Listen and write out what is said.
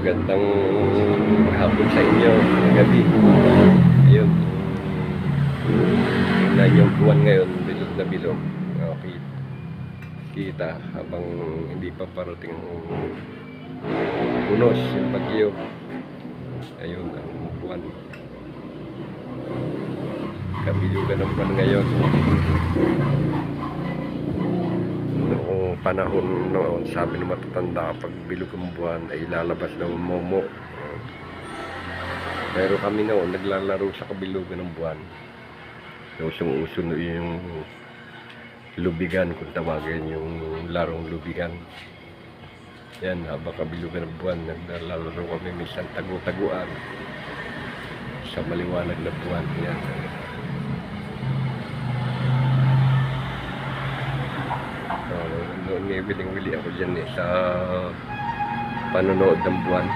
Magandang hapon sa inyo, gabi. Ayun. Na yung buwan ngayon, bilog na bilog. Okay. Kita habang hindi pa parating ang punos, yung bagyo. Ayun, ang buwan. Kabilugan ng buwan ngayon. Panahon noon, sabi ng matatanda, pag bilog ang buwan ay lalabas ng momo. Pero kami noon, naglalaro sa kabilugan ng buwan. Usong-uso yung lubigan, kung tawagin yung larong lubigan. Yan, habang kabilugan ng buwan, naglalaro kami minsan tagu-taguan sa maliwanag na buwan. Yan. So, noon nibiling-wili ako dyan eh, sa panonood ng buwan.